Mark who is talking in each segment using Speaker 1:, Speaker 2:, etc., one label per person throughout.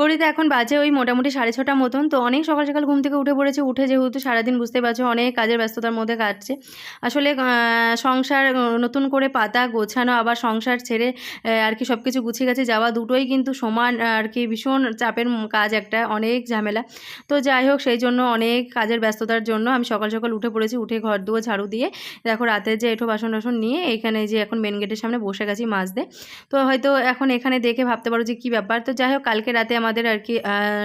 Speaker 1: ঘড়িতে এখন বাজে ওই মোটামুটি সাড়ে ছটা মতন, তো অনেক সকাল সকাল ঘুম থেকে উঠে পড়েছে। উঠে যেহেতু সারাদিন বুঝতে পারছ, অনেক কাজের ব্যস্ততার মধ্যে কাটছে। আসলে সংসার নতুন করে পাতা গোছানো, আবার সংসার ছেড়ে আর কি সব কিছু গুছিয়ে গেছে, যাওয়া দুটোই কিন্তু সমান, আর কি ভীষণ চাপের কাজ একটা, অনেক ঝামেলা। তো যাই হোক, সেই জন্য অনেক কাজের ব্যস্ততার জন্য আমি সকাল সকাল উঠে পড়েছি, উঠে ঘর দুয়ার ঝাড়ু দিয়ে, দেখো রাতে যে এঠো বাসন টাসন নিয়ে, এখানে যে এখন মেন গেটের সামনে বসে গেছি মাজতে তো হয়তো এখন এখানে দেখে ভাবতে পারো যে কী ব্যাপার। তো যাই হোক, কালকে রাতে আমাদের আর কি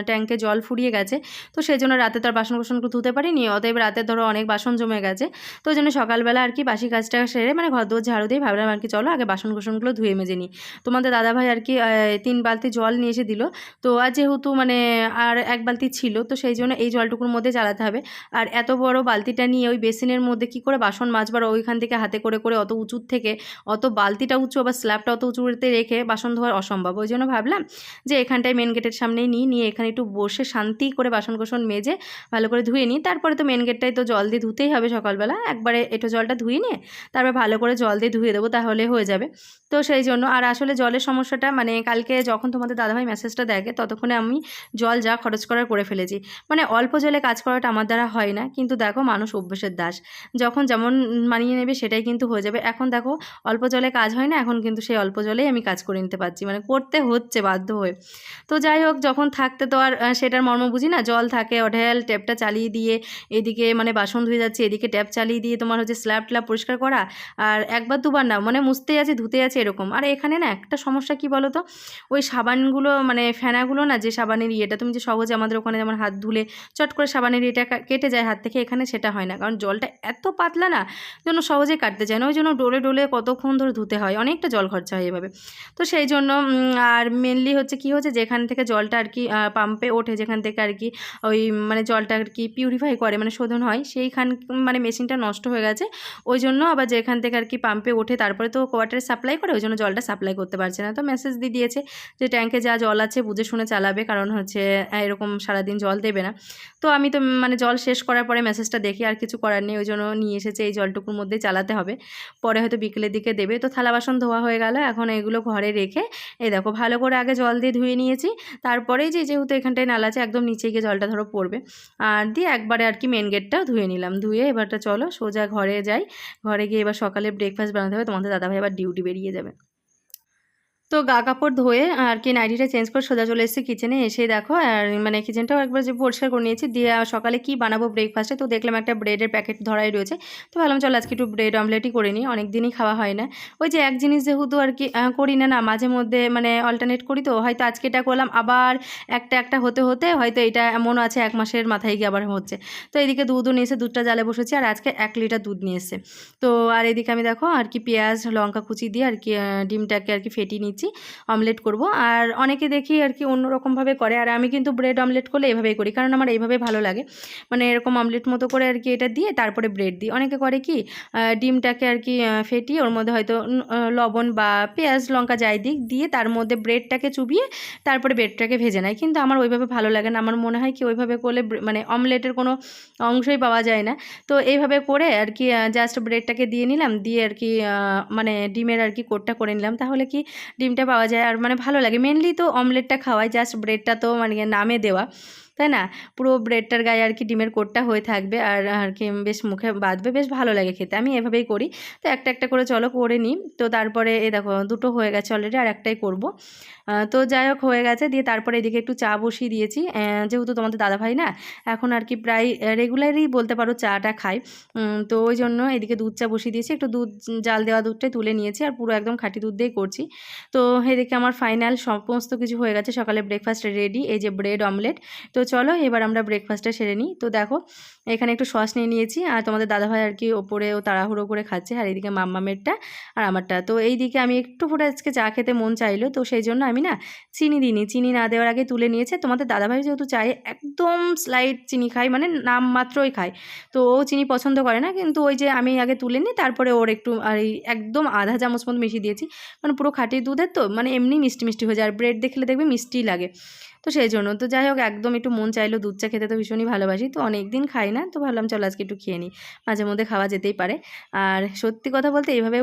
Speaker 1: ট্যাঙ্কে জল ফুরিয়ে গেছে। তো সেই জন্য রাতে তো আর বাসন কোসনগুলো ধুতে পারিনি, অতএব রাতে ধরো অনেক বাসন জমে গেছে। তো ওই জন্য সকালবেলা আর কি বাসি কাজটা সেরে মানে ঘর দোর ঝাড়ু দিয়ে ভাবলাম আর কি চলো আগে বাসন কোসনগুলো ধুয়ে মেজে নিই। তোমাদের দাদাভাই আর কি তিন বালতি জল নিয়ে এসে দিল। তো আর যেহেতু মানে আর এক বালতি ছিল, তো সেই জন্য এই জলটুকুর মধ্যে চালাতে হবে। আর এত বড় বালতিটা নিয়ে ওই বেসিনের মধ্যে কি করে বাসন মাজবার, ওইখান থেকে হাতে করে করে অত উঁচুর থেকে অত বালতিটা উঁচু, আবার স্ল্যাবটা অত উঁচুতে রেখে বাসন ধোয়ার অসম্ভব। ওই জন্য ভাবলাম যে এখানটায় মেন গেটের সামনেই নিই, নিয়ে এখানে একটু বসে শান্তি করে বাসন কোসন মেজে ভালো করে ধুয়ে নিই। তারপরে তো মেন গেটটাই তো জল দিয়ে ধুতেই হবে সকালবেলা। একবারে এঁটো জলটা ধুয়ে নিয়ে তারপর ভালো করে জল দিয়ে ধুয়ে দেবো তাহলে হয়ে যাবে। তো সেই জন্য আর আসলে জলের সমস্যাটা মানে কালকে যখন তোমাদের দাদাভাই মেসেজটা দেখে ততক্ষণে আমি জল যা খরচ করার করে ফেলেছি। মানে অল্প জলে কাজ করাটা আমার দ্বারা হয় না, কিন্তু দেখো মানুষ অভ্যেসের দাস। যখন যেমন মানিয়ে নেবে সেটাই কিন্তু হয়ে যাবে। এখন দেখো অল্প জলে কাজ হয় না, এখন কিন্তু সেই অল্প জলেই আমি কাজ করে নিতে পারছি। মানে করতে হচ্ছে বাধ্য হয়ে। তো যাই হোক, যখন থাকতে তো আর সেটার মর্ম বুঝি না। জল থাকে, অঢেল, ট্যাপটা চালিয়ে দিয়ে এদিকে মানে বাসন ধুয়ে যাচ্ছে, এদিকে ট্যাপ চালিয়ে দিয়ে তোমার হচ্ছে স্ল্যাব ট্ল্যাব পরিষ্কার করা। আর একবার দুবার না মানে মুছতেই আছে, ধুতে আছে এরকম। আর এখানে না একটা সমস্যা কি বলো তো ওই সাবানগুলো মানে ফেনাগুলো না, যে সাবানের ইয়েটা, তুমি যে সহজে আমাদের ওখানে যেমন হাত ধুলে চট করে সাবানের ইয়েটা কেটে যায় হাত থেকে, এখানে সেটা হয় না। কারণ জলটা এত পাতলা না, যেন সহজে কাটতে চায় না। ওই জন্য ডোলে ডোলে কতক্ষণ ধরে ধুতে হয়, অনেকটা জল খরচা হয় এভাবে। তো সেই জন্য আর মেনলি হচ্ছে কি হচ্ছে, যেখান থেকে জলটা আর কি পাম্পে ওঠে যেখান থেকে আর কি, ওই মানে জলটা আর কি পিউরিফাই করে মানে শোধন হয়। সেইখান মানে মেশিনটা নষ্ট হয়ে গেছে। ওই জন্য আবার যেখান থেকে আর কি পাম্পে ওঠে, তারপরে তো কোয়ার্টারে সাপ্লাই করে, ওই জন্য জলটা সাপ্লাই করতে পারছে না। তো মেসেজ দিয়ে দিয়েছে যে ট্যাঙ্কে যা জল আছে, বুঝে শুনে চালাবে, কারণ হচ্ছে এরকম সারাদিন জল দেবে না। তো আমি তো মানে জল শেষ করার পরে মেসেজটা দেখি, আর কিছু করার নেই। ওই জন্য নিয়ে এসেছে, এই জলটুকুর মধ্যে চালাতে হবে। পরে হয়তো বিকেলের দিকে দেবে। তো থালা বাসন ধোয়া হয়ে গেল। এখন এগুলো ঘরে রেখে, এই দেখো, ভালো করে আগে জল দিয়ে ধুয়ে নিয়েছি। তারপরেই যে যেহেতু এখানটায় নালা আছে, একদম নিচে গিয়ে জলটা ধরো পড়বে। আর দিয়ে একবারে আর কি মেন গেটটা ধুয়ে নিলাম। ধুয়ে এবারটা চলো, সোজা ঘরে যাই। ঘরে গিয়ে এবার সকালে ব্রেকফাস্ট বানাতে হবে, তোমাদের দাদাভাই আবার ডিউটি বেরিয়ে যাবে। তো গা কাপড় ধুয়ে আর কি নাইটিটা চেঞ্জ করে সোজা চলে এসেছি কিচেনে এসে দেখো, আর মানে কিচেনটাও একবার যে পরিষ্কার করে নিয়েছি, দিয়ে সকালে কি বানাবো ব্রেকফাস্টে তো দেখলাম একটা ব্রেডের প্যাকেট ধরাই রয়েছে। তো ভাবলাম চল আজকে একটু ব্রেড অমলেটই করে নিই অনেক দিনই খাওয়া হয় না। ওই যে এক জিনিস যেহেতু আর কি করি না না, মাঝে মধ্যে মানে অল্টারনেট করি তো, হয়তো আজকে এটা করলাম, আবার একটা একটা হতে হতে হয়তো এটা এমন আছে এক মাসের মাথায় গিয়ে আবার হচ্ছে। তো এদিকে দুধও নিয়ে এসে, দুধটা জালে বসেছি, আর আজকে এক লিটার দুধ নিয়ে এসে। তো আর এদিকে আমি দেখো আর কি পেঁয়াজ, লঙ্কা কুচি দিয়ে আর কি ডিমটাকে আর কি ফেটিয়ে নিচ্ছি। অমলেট করব। আর অনেকে দেখি আর কি অন্যরকমভাবে করে। আর আমি কিন্তু ব্রেড অমলেট করলে এভাবেই করি, কারণ আমার এইভাবে ভালো লাগে। মানে এরকম অমলেট মতো করে আর কি এটা দিয়ে তারপরে ব্রেড দিই। অনেকে করে কি ডিমটাকে আর কি ফেটিয়ে ওর মধ্যে হয়তো লবণ বা পেঁয়াজ, লঙ্কা যাই দিক দিয়ে তার মধ্যে ব্রেডটাকে চুবিয়ে তারপরে ব্রেডটাকে ভেজে নেয়। কিন্তু আমার ওইভাবে ভালো লাগে না। আমার মনে হয় কি ওইভাবে করলে মানে অমলেটের কোনো অংশই পাওয়া যায় না। তো এইভাবে করে আর কি জাস্ট ব্রেডটাকে দিয়ে নিলাম। দিয়ে আর কি মানে ডিমের আর কি কোটটা করে নিলাম। তাহলে কি ডিমটা পাওয়া যায় আর মানে ভালো লাগে। মেনলি তো অমলেটটা খাওয়ায় জাস্ট ব্রেডটা তো মানে নামে দেওয়া। তাই না? পুরো ব্রেডটার গায়ে আর কি ডিমের কোটটা হয়ে থাকবে আর আর কি বেশ মুখে বাঁধবে, বেশ ভালো লাগে খেতে। আমি এভাবেই করি। তো একটা একটা করে চলো করে নিই। তো তারপরে এ দেখো, দুটো হয়ে গেছে অলরেডি আর একটাই করব। তো যাই হোক, হয়ে গেছে। দিয়ে তারপরে এদিকে একটু চা বসিয়ে দিয়েছি। যেহেতু তোমাদের দাদাভাই না, এখন আর কি প্রায় রেগুলারই বলতে পারো চাটা খাই। তো ওই জন্য এদিকে দুধ চা বসিয়ে দিয়েছি। একটু দুধ, জাল দেওয়া দুধটাই তুলে নিয়েছি আর পুরো একদম খাঁটি দুধ দিয়েই করছি। তো এদিকে আমার ফাইনাল সমস্ত কিছু হয়ে গেছে। সকালে ব্রেকফাস্ট রেডি এই যে ব্রেড অমলেট তো চলো, এবার আমরা ব্রেকফাস্টটা সেরে নিই। তো দেখো, এখানে একটু সস নিয়ে নিয়েছি, আর তোমাদের দাদাভাই আর কি ওপরে ও তাড়াহুড়ো করে খাচ্ছে, আর এইদিকে মাম্মামেরটা আর আমারটা। তো এই দিকে আমি একটু ফোটা আজকে চা খেতে মন চাইলো, তো সেই জন্য আমি না চিনি দিইনি। চিনি না দেওয়ার আগে তুলে নিয়েছে। তোমাদের দাদাভাই যেহেতু চায়ে একদম স্লাইট চিনি খায় মানে নাম মাত্রই খায়, তো ও চিনি পছন্দ করে না। কিন্তু ওই যে আমি আগে তুলে নিই, তারপরে ওর একটু আর এই একদম আধা চামচ মতো মিশিয়ে দিয়েছি। মানে পুরো খাঁটি দুধের তো মানে এমনি মিষ্টি মিষ্টি হয়ে যায়। আর ব্রেড দেখলে দেখবে মিষ্টি লাগে। তো সেই জন্য তো যাই হোক, একদম একটু মন চাইলো দুধ চা খেতে তো ভীষণই ভালোবাসি। তো অনেক দিন খাই না, তো ভাবলাম চলো আজকে একটু খেয়ে নিই। মাঝে মধ্যে খাওয়া যেতেই পারে। আর সত্যি কথা বলতে এইভাবে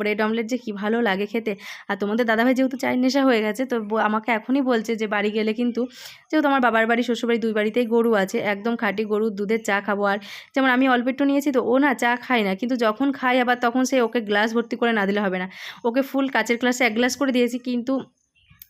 Speaker 1: ব্রেড অমলেট যে কী ভালো লাগে খেতে। আর তোমাদের দাদাভাই যেহেতু চায়ের নেশা হয়ে গেছে, তো আমাকে এখনই বলছে যে বাড়ি গেলে কিন্তু, যেহেতু আমার বাবার বাড়ি, শ্বশুরবাড়ি দুই বাড়িতেই গরু আছে, একদম খাঁটি গরুর দুধের চা খাব। আর যেমন আমি অল্প একটু নিয়েছি, তো ও না চা খায় না। কিন্তু যখন খাই আবার তখন সে ওকে গ্লাস ভর্তি করে না দিলে হবে না। ওকে ফুল কাচের গ্লাসে এক গ্লাস করে দিয়েছি, কিন্তু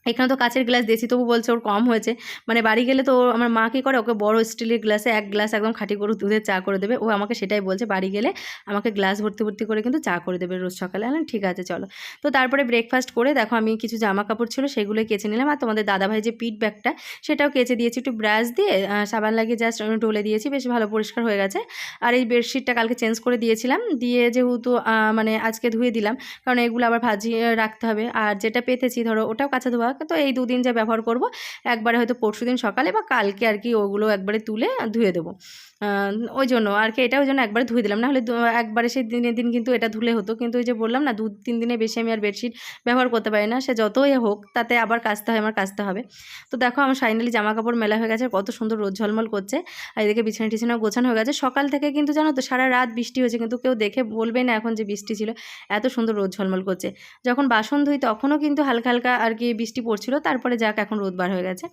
Speaker 1: এখানে তো কাচের গ্লাস দিয়েছি তবু বলছে ওর কম হয়েছে। মানে বাড়ি গেলে তো আমার মা কী করে ওকে বড় স্টিলের গ্লাসে এক গ্লাস একদম খাঁটি গরুর দুধের চা করে দেবে। ও আমাকে সেটাই বলছে বাড়ি গেলে আমাকে গ্লাস ভর্তি ভর্তি করে কিন্তু চা করে দেবে রোজ সকালে। বললাম, ঠিক আছে চলো। তো তারপরে ব্রেকফাস্ট করে দেখো আমি কিছু জামা কাপড় ছিল সেগুলোই কেচে নিলাম। আর তোমাদের দাদাভাই যে পিঠ ব্যাগটা সেটাও কেচে দিয়েছি। একটু ব্রাশ দিয়ে সাবান লাগিয়ে জাস্ট ডলে দিয়েছি বেশ ভালো পরিষ্কার হয়ে গেছে। আর এই বেডশিটটা কালকে চেঞ্জ করে দিয়েছিলাম। দিয়ে যেহেতু মানে আজকে ধুয়ে দিলাম কারণ এগুলো আবার ভাজিয়ে রাখতে হবে। আর যেটা পেতেছি ধরো ওটাও কাঁচা ধোয়া তো এই দুদিন যা ব্যবহার করব, একবারে হয়তো পরশু দিন সকালে বা কালকে আর কি ওগুলো একবারে তুলে ধুয়ে দেবো। ওই জন্য আর কি এটা ওই জন্য একবারে ধুয়ে দিলাম। না হলে একবারে সেই দিনের দিন কিন্তু এটা ধুলে হতো। কিন্তু ওই যে বললাম না দু তিন দিনে বেশি আমি আর বেডশিট ব্যবহার করতে পারি না। সে যতই হোক, তাতে আবার কাচতে হয়, আমার কাচতে হবে। তো দেখো আমার ফাইনালি জামা কাপড় মেলা হয়ে গেছে, কত সুন্দর রোদ ঝলমল করছে। আর এদিকে বিছানা টিছানাও গোছানো হয়ে গেছে। সকাল থেকে কিন্তু জানো তো সারা রাত বৃষ্টি হয়েছে, কিন্তু কেউ দেখে বলবে না এখন যে বৃষ্টি ছিল। এত সুন্দর রোদ ঝলমল করছে। যখন বাসন ধুই, তখনও কিন্তু হালকা হালকা আর কি বৃষ্টি পড়ছিল, তারপরে যাক এখন রোদ বার হয়ে গেছে।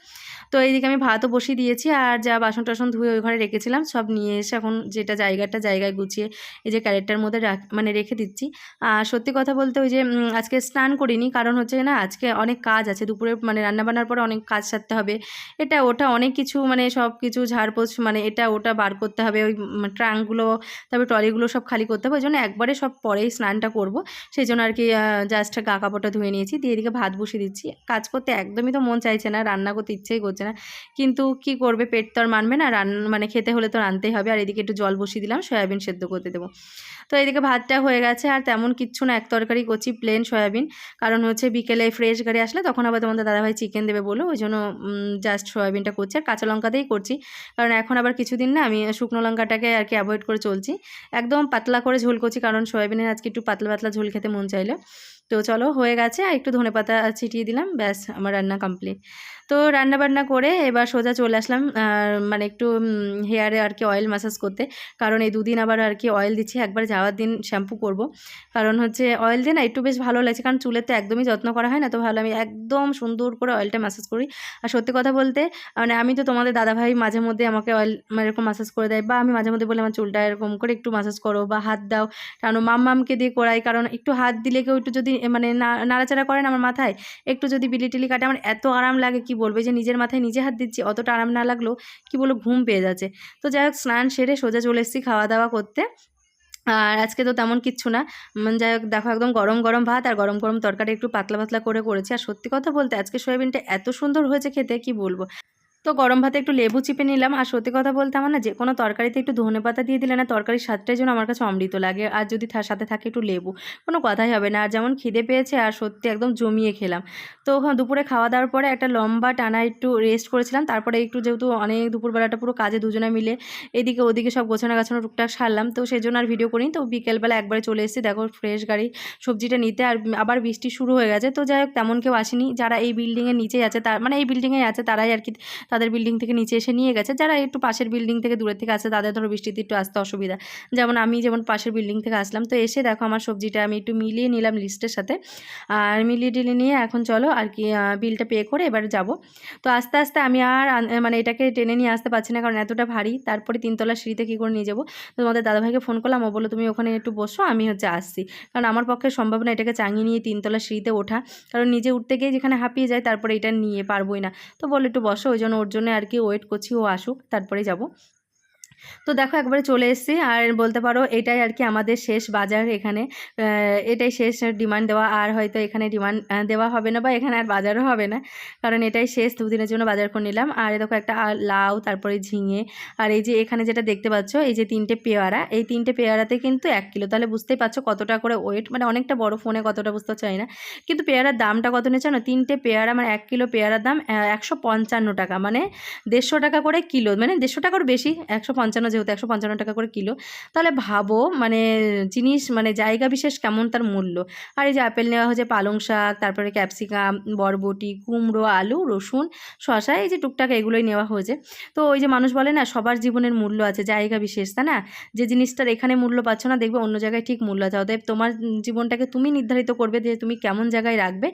Speaker 1: তো এইদিকে আমি ভাতও বসিয়ে দিয়েছি আর যা বাসন টাসন ধুয়ে ওই ঘরে রেখেছিলাম, সব নিয়ে এসে এখন যেটা জায়গাটা জায়গায় গুছিয়ে এই যে ক্যারেটটার মধ্যে রাখ মানে রেখে দিচ্ছি। আর সত্যি কথা বলতে ওই যে আজকে স্নান করিনি, কারণ হচ্ছে না, আজকে অনেক কাজ আছে, দুপুরে মানে রান্নাবান্নার পরে অনেক কাজ সারতে হবে। এটা ওটা অনেক কিছু মানে সব কিছু ঝাড়পোছ মানে এটা ওটা বার করতে হবে, ওই ট্রাঙ্কগুলো, তারপরে ট্রলিগুলো সব খালি করতে হবে, ওই জন্য একবারে সব পরেই স্নানটা করব। সেই জন্য আর কি জাস্ট গা কাপড়টা ধুয়ে নিয়েছি, দিয়ে এদিকে ভাত বসিয়ে দিচ্ছি। কাজ করতে একদমই তো মন চাইছে না, রান্না করতে ইচ্ছেই করছে না। কিন্তু কি করবে? পেট তো আর মানবে না, রান মানে খেতে হলে তো রানতেই হবে। আর এদিকে একটু জল বসিয়ে দিলাম, সয়াবিন সেদ্ধ করতে দেবো। তো এদিকে ভাতটা হয়ে গেছে, আর তেমন কিচ্ছু না, এক তরকারি করছি প্লেন সয়াবিন। কারণ হচ্ছে বিকেলে ফ্রেশ গাড়ি আসলে তখন আবার তোমাদের দাদাভাই চিকেন দেবে বলো ওই জন্য জাস্ট সয়াবিনটা করছি। আর কাঁচা লঙ্কাতেই করছি। কারণ এখন আবার কিছুদিন না, আমি শুকনো লঙ্কাটাকে আর কি অ্যাভয়েড করে চলছি। একদম পাতলা করে ঝোল করছি, কারণ সয়াবিনের আজকে একটু পাতলা পাতলা ঝোল খেতে মন চাইলো। তো চলো হয়ে গেছে আর একটু ধনেপাতা ছিটিয়ে দিলাম ব্যাস আমার রান্না কমপ্লিট তো রান্না বান্না করে এবার সোজা চলে আসলাম মানে একটু হেয়ারে আর কি অয়েল ম্যাসাজ করতে। কারণ এই দুদিন আবার আর কি অয়েল দিচ্ছি, একবার যাওয়ার দিন শ্যাম্পু করব। কারণ হচ্ছে অয়েল দিয়ে না একটু বেশ ভালো লাগছে, কারণ চুলের তো একদমই যত্ন করা হয় না, তো ভালো আমি একদম সুন্দর করে অয়েলটা ম্যাসাজ করি। আর সত্যি কথা বলতে মানে আমি তো তোমাদের দাদাভাই মাঝে মধ্যে আমাকে অয়েল এরকম ম্যাসাজ করে দেয়, বা আমি মাঝে মধ্যে বলে, আমার চুলটা এরকম করে একটু ম্যাসাজ করো, বা হাত দাও। কারণ মাম মামকে দিয়ে করাই, কারণ একটু হাত দিলে কেউ একটু যদি মানে নাড়াচাড়া করে না আমার মাথায়, একটু যদি বিলি টিলি কাটে, আমার এত আরাম লাগে কি বলব যে নিজের মাথায় নিজে হাত দিচ্ছি, অতটা আরাম না লাগল কি বলো ঘুম পেয়ে যাচ্ছে। তো যাই হোক, স্নান সেরে সোজা চলে এসেছি খাওয়া দাওয়া করতে। আর আজকে তো তেমন কিচ্ছু না। যাই হোক, দেখো একদম গরম গরম ভাত আর গরম গরম তরকারি একটু পাতলা পাতলা করে করেছি। আর সত্যি কথা বলতে, আজকে সয়াবিনটা এত সুন্দর হয়েছে খেতে, কি বলব? তো গরম ভাতে একটু লেবু চিপে নিলাম। আর সত্যি কথা বলতে আমার না যে কোনো তরকারিতে একটু ধনে পাতা দিয়ে দিলে না তরকারির স্বাদটাই যেন আমার কাছে অমৃত লাগে। আর যদি তার সাথে থাকে একটু লেবু কোনো কথাই হবে না। আর যেমন খিদে পেয়েছে আর সত্যি একদম জমিয়ে খেলাম। তো হ্যাঁ, দুপুরে খাওয়া দাওয়ার পরে একটা লম্বা টানা একটু রেস্ট করেছিলাম। তারপরে একটু যেহেতু অনেক দুপুরবেলাটা পুরো কাজে দুজনে মিলে এদিকে ওদিকে সব গোছানো গাছানো টুকটাক সারলাম। তো সেই জন্য আর ভিডিও করিনি। তো বিকেলবেলা একবারে চলে এসেছি। দেখো ফ্রেশ গাড়ি সবজিটা নিতে আর আবার বৃষ্টি শুরু হয়ে গেছে। তো যাই হোক তেমন কেউ আসেনি। যারা এই বিল্ডিংয়ের নিচেই আছে তার মানে এই বিল্ডিংয়ে আছে তারাই আর কি তাদের বিল্ডিং থেকে নিচে এসে নিয়ে গেছে। যারা একটু পাশের বিল্ডিং থেকে দূরের থেকে আসে তাদের ধরো বৃষ্টিতে একটু আসতে অসুবিধা। যেমন আমি যেমন পাশের বিল্ডিং থেকে আসলাম, তো এসে দেখো আমার সবজিটা আমি একটু মিলিয়ে নিলাম লিস্টের সাথে। আর মিলিয়ে টিলিয়ে নিয়ে এখন চলো আর কি বিলটা পে করে এবার যাব। তো আস্তে আস্তে আমি আর মানে এটাকে টেনে নিয়ে আসতে পারছি না, কারণ এতটা ভারী। তারপরে তিনতলা সিঁড়িতে কী করে নিয়ে যাব? তোমাদের দাদাভাইকে ফোন করলাম, ও বলো তুমি ওখানে একটু বসো, আমি হচ্ছে আসছি। কারণ আমার পক্ষে সম্ভব না এটাকে চাঙিয়ে নিয়ে তিনতলা সিঁড়িতে ওঠা। কারণ নিজে উঠতে গিয়ে যেখানে হাঁপিয়ে যায়, তারপরে এটা নিয়ে পারবোই না। তো বলল, একটু বসো। ওই জন্য ওর জন্য আর কি ওয়েট করছি ও আসুক তারপরে যাব। তো দেখো একবারে চলে এসেছি। আর বলতে পারো এটাই আর কি আমাদের শেষ বাজার এখানে। এটাই শেষ ডিমান্ড দেওয়া। আর হয়তো এখানে ডিমান্ড দেওয়া হবে না বা এখানে আর বাজারও হবে না। কারণ এটাই শেষ। দুদিনের জন্য বাজার করে নিলাম। আর দেখো একটা লাউ, তারপরে ঝিঙে। আর এই যে এখানে যেটা দেখতে পাচ্ছ, এই যে তিনটে পেয়ারা। এই তিনটে পেয়ারাতে কিন্তু এক কিলো। তাহলে বুঝতেই পারছ কতটা করে ওয়েট মানে অনেকটা বড় ফোনে কতটা বুঝতে চাই না। কিন্তু পেয়ারার দামটা কত নিয়েছে না তিনটে পেয়ারা মানে এক কিলো পেয়ারার দাম একশো পঞ্চান্ন টাকা। মানে দেড়শো টাকা করে কিলো। মানে দেড়শো টাকার বেশি, একশো পঞ্চান্ন যেহেতু একশো পঞ্চান্ন টাকা করে কিলো, তাহলে ভাবো মানে জিনিস মানে জায়গা বিশেষ কেমন তার মূল্য। আর এই যে আপেল নেওয়া হয়েছে পালং শাক, তারপরে ক্যাপসিকাম, বরবটি, কুমড়ো, আলু, রসুন শশা এই যে টুকটাক এগুলোই নেওয়া হয়েছে। তো ওই যে মানুষ বলে না, সবার জীবনের মূল্য আছে, জায়গা বিশেষ, তাই না? যে জিনিসটার এখানে মূল্য পাচ্ছ না, দেখবে অন্য জায়গায় ঠিক মূল্য আছে। অতএব তোমার জীবনটাকে তুমি নির্ধারিত করবে যে তুমি কেমন জায়গায় রাখবে,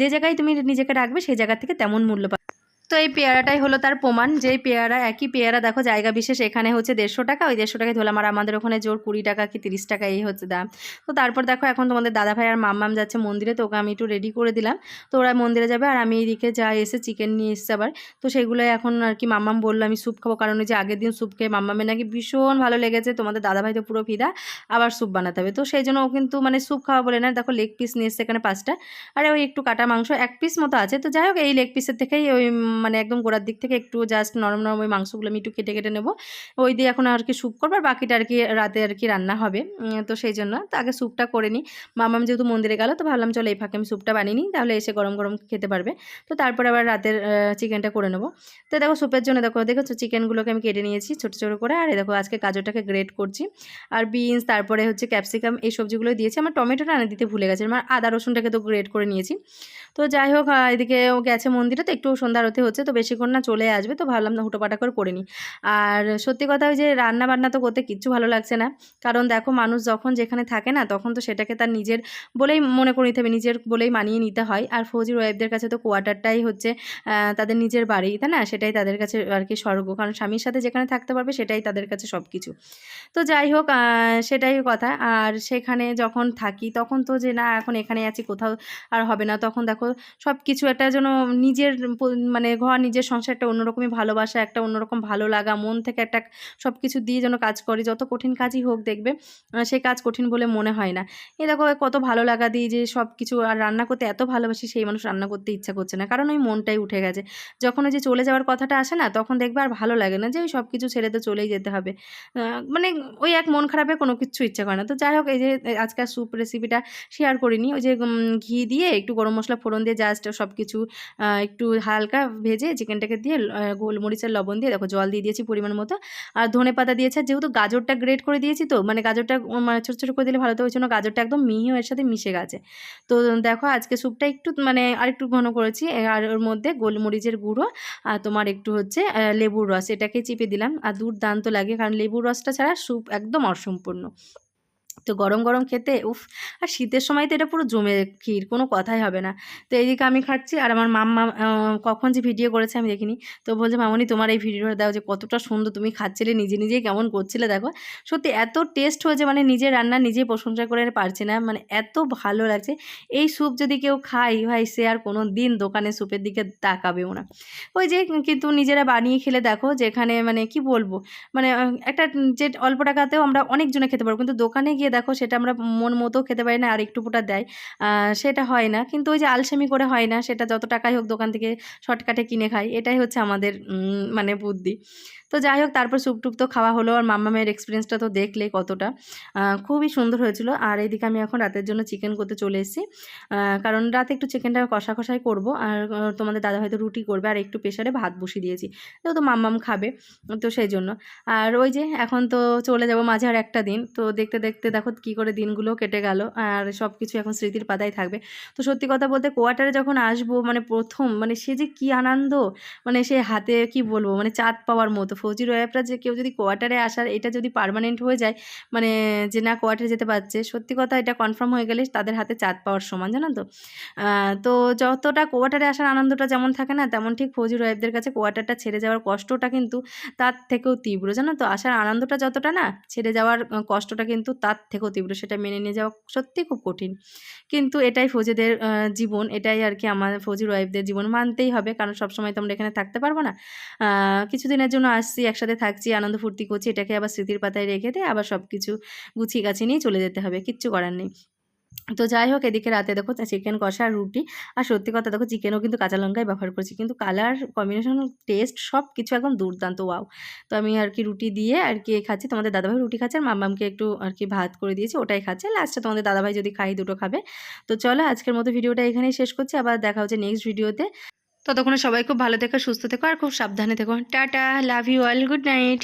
Speaker 1: যে জায়গায় তুমি নিজেকে রাখবে, সেই জায়গা থেকে তেমন মূল্য পাবে। তো এই পেয়ারাটাই হলো তার প্রমাণ। যে পেয়ারা, একই পেয়ারা, দেখো জায়গা বিশেষ, এখানে হচ্ছে দেড়শো টাকা, ওই দেড়শো টাকায় ধরলাম আর আমাদের ওখানে জোর কুড়ি টাকা কি তিরিশ টাকা, এই হচ্ছে দাম। তো তারপর দেখো এখন তোমাদের দাদা ভাই আর মাম্মাম যাচ্ছে মন্দিরে, তো ওকে আমি একটু রেডি করে দিলাম। তো ওরা মন্দিরে যাবে, আর আমি এইদিকে যা এসে চিকেন নিয়ে এসছে আবার। তো সেগুলো এখন আর কি মাম্মাম বলল, আমি স্যুপ খাব। কারণ ওই যে আগের দিন স্যুপ খেয়ে মাম্মামের নাকি ভীষণ ভালো লেগেছে। তোমাদের দাদা ভাই তো পুরো ফিদা, আবার স্যুপ বানাতে হবে। তো সেই জন্য ও কিন্তু মানে স্যুপ খাওয়া বলে না, দেখো লেগ পিস নিয়ে এসছে এখানে পাঁচটা। আর ওই একটু কাটা মাংস, এক পিস মতো আছে। তো যাই হোক, এই লেগ পিসের থেকেই ওই মানে একদম গোড়ার দিক থেকে একটু জাস্ট নরম নরম ওই মাংসগুলো আমি একটু কেটে কেটে নেব। ওই দিয়ে এখন আর কি স্যুপ করব, আর বাকিটা আর কি রাতে আর কি রান্না হবে। তো সেই জন্য। তো আগে স্যুপটা করে নিই মামাম যেহেতু মন্দিরে গেল, তো ভাবলাম চলো এই ফাঁকে আমি স্যুপটা বানিয়ে নিই, তাহলে এসে গরম গরম খেতে পারবে। তো তারপরে আবার রাতের চিকেনটা করে নেব। তো দেখো স্যুপের জন্য দেখো, দেখেছ চিকেনগুলোকে আমি কেটে নিয়েছি ছোটো ছোটো করে। আর দেখো আজকে গাজরটাকে গ্রেট করছি। আর বিনস তারপরে হচ্ছে ক্যাপসিকাম এই সবজিগুলো দিয়েছি। আমার টমেটোটা আনা দিতে ভুলে গেছে। আমার আদা রসুনটাকে তো গ্রেট করে নিয়েছি। তো যাই হোক এদিকে ও গেছে মন্দিরে, তো একটু সন্ধ্যা হচ্ছে তো বেশিক্ষণ না চলে আসবে, তো ভাবলাম না হুটোপাটা করে করে নিই। আর সত্যি কথা ওই যে রান্না বান্না তো করতে কিচ্ছু ভালো লাগছে না। কারণ দেখো মানুষ যখন যেখানে থাকে না, তখন তো সেটাকে তার নিজের বলেই মনে করে নিতে হবে, নিজের বলেই মানিয়ে নিতে হয়। আর ফৌজির ওয়াইফদের কাছে তো কোয়ার্টারটাই হচ্ছে তাদের নিজের বাড়ি, তাই না? সেটাই তাদের কাছে আর কি স্বর্গ। কারণ স্বামীর সাথে যেখানে থাকতে পারবে, সেটাই তাদের কাছে সব কিছু তো যাই হোক সেটাই কথা। আর সেখানে যখন থাকি, তখন তো যে না, এখন এখানে আছি, কোথাও আর হবে না। তখন দেখো সব কিছু একটা যেন নিজের মানে ঘর, নিজের সংসার একটা অন্যরকমই ভালোবাসা, একটা অন্যরকম ভালো লাগা, মন থেকে একটা সব কিছু দিয়ে যেন কাজ করি, যত কঠিন কাজই হোক দেখবে সেই কাজ কঠিন বলে মনে হয় না। এ দেখো কত ভালো লাগা দিই যে সব কিছু আর রান্না করতে এত ভালোবাসি, সেই মানুষ রান্না করতে ইচ্ছা করছে না, কারণ ওই মনটাই উঠে গেছে। যখন ওই যে চলে যাওয়ার কথাটা আসে না, তখন দেখবে আর ভালো লাগে না যে ওই সব কিছু ছেড়ে তো চলেই যেতে হবে। মানে ওই এক মন খারাপে কোনো কিছু ইচ্ছা করে না। তো যাই হোক, এই যে আজকাল স্যুপ রেসিপিটা শেয়ার করিনি, ওই যে ঘি দিয়ে একটু গরম মশলা ফোড়ন দিয়ে জাস্ট সব কিছু একটু হালকা ভেজে চিকেনটাকে দিয়ে গোলমরিচের লবণ দিয়ে দেখো জল দিয়ে দিয়েছি পরিমাণ মতো। আর ধনে পাতা দিয়েছে, যেহেতু গাজরটা গ্রেট করে দিয়েছি তো মানে গাজরটা মানে ছোটো ছোটো করে দিলে ভালো তো, ওই জন্য গাজরটা একদম মিহি এর সাথে মিশে গেছে। তো দেখো আজকে স্যুপটা একটু মানে আর একটু ঘন করেছি, আর ওর মধ্যে গোলমরিচের গুঁড়ো, আর তোমার একটু হচ্ছে লেবুর রস, এটাকে চিপে দিলাম। আর দুর্দান্ত লাগে, কারণ লেবুর রসটা ছাড়া স্যুপ একদম অসম্পূর্ণ। তো গরম গরম খেতে, উফ, আর শীতের সময় তো এটা পুরো জমে ক্ষীর, কোনো কথাই হবে না। তো এইদিকে আমি খাচ্ছি আর আমার মাম্মা কখন যে ভিডিও করেছে আমি দেখিনি। তো বলছে, মামনি, তোমার এই ভিডিওটা দাও যে কতটা সুন্দর তুমি খাচ্ছিলে, নিজে নিজেই কেমন করছিলে, দেখো। সত্যি এত টেস্ট হয়েছে মানে নিজের রান্না নিজেই প্রশংসা করে পারছি না মানে এত ভালো লাগছে। এই স্যুপ যদি কেউ খাই ভাই, সে আর কোনো দিন দোকানে স্যুপের দিকে তাকাবেও না। ওই যে কিন্তু নিজেরা বানিয়ে খেলে দেখো, যেখানে মানে কি বলব মানে একটা যে অল্প টাকাতেও আমরা অনেকজনে খেতে পারব, কিন্তু দোকানে গিয়ে দেখো সেটা আমরা মন মতো খেতে পারি না আর একটু পোটা দেয়। সেটা হয় না। কিন্তু ওই যে আলসেমি করে হয় না, সেটা যত টাকাই হোক দোকান থেকে শর্টকাটে কিনে খাই এটাই হচ্ছে আমাদের মানে বুদ্ধি। তো যাই হোক, তারপর স্যুপ টুপ তো খাওয়া হলো আর মাম্মামের এক্সপিরিয়েন্সটা তো দেখলে কতটা। খুবই সুন্দর হয়েছিল। আর এইদিকে আমি এখন রাতের জন্য চিকেন করতে চলে এসেছি। কারণ রাতে একটু চিকেনটা কষা কষাই করব আর তোমাদের দাদা হয়তো রুটি করবে আর একটু প্রেশারে ভাত বসিয়ে দিয়েছি। যেহেতু মাম্মাম খাবে, তো সেই জন্য। আর ওই যে এখন তো চলে যাব মাঝে আর একটা দিন, তো দেখতে দেখতে দেখো কী করে দিনগুলো কেটে গেল। আর সব কিছু এখন স্মৃতির পাতায় থাকবে। তো সত্যি কথা বলতে কোয়ার্টারে যখন আসব মানে প্রথম মানে সে যে কী আনন্দ মানে সে হাতে কি বলব মানে চাঁদ পাওয়ার মতো। ফৌজি রয়াবরা যে কেউ যদি কোয়ার্টারে আসার এটা যদি পারমানেন্ট হয়ে যায় মানে যে না কোয়ার্টারে যেতে পারছে, সত্যি কথা এটা কনফার্ম হয়ে গেলে তাদের হাতে চাঁদ পাওয়ার সমান, জানো তো? তো যতটা কোয়ার্টারে আসার আনন্দটা যেমন থাকে না, তেমন ঠিক ফৌজি রয়াবদের কাছে কোয়ার্টারটা ছেড়ে যাওয়ার কষ্টটা কিন্তু তার থেকেও তীব্র, জানো তো? আসার আনন্দটা যতটা না ছেড়ে যাওয়ার কষ্টটা কিন্তু তার থেকেও তীব্র, সেটা মেনে নিয়ে যাওয়া সত্যি খুব কঠিন। কিন্তু এটাই ফৌজিদের জীবন, এটাই আর কি আমার ফৌজির ওয়াইফদের জীবন, মানতেই হবে। কারণ সবসময় তো আমরা এখানে থাকতে পারব না। কিছুদিনের জন্য আসছি, একসাথে থাকছি, আনন্দ ফুর্তি করছি, এটাকে আবার স্মৃতির পাতায় রেখে দিয়ে আবার সব কিছু গুছিয়ে গাছিয়ে নিয়ে চলে যেতে হবে, কিচ্ছু করার নেই। তো যাই হোক, এদিকে রাতে দেখো চিকেন কষা আর রুটি আর সত্যি কথা দেখো চিকেনও কিন্তু কাঁচা লঙ্কাই ব্যবহার করছি, কিন্তু কালার কম্বিনেশন টেস্ট সব কিছু একদম দুর্দান্ত ওয়াও তো আমি আর কি রুটি দিয়ে আর কি খাচ্ছি, তোমাদের দাদাভাই রুটি খাচ্ছে আর মাম্মামকে একটু আর কি ভাত করে দিয়েছি, ওটাই খাচ্ছে লাস্টে তোমাদের দাদাভাই যদি খাই দুটো খাবে। তো চলো আজকের মতো ভিডিওটা এখানেই শেষ করছি, আবার দেখা হচ্ছে নেক্সট ভিডিওতে ততক্ষণে সবাই খুব ভালো থেকো, সুস্থ থেকো আর খুব সাবধানে থেকো। Tata love you all good night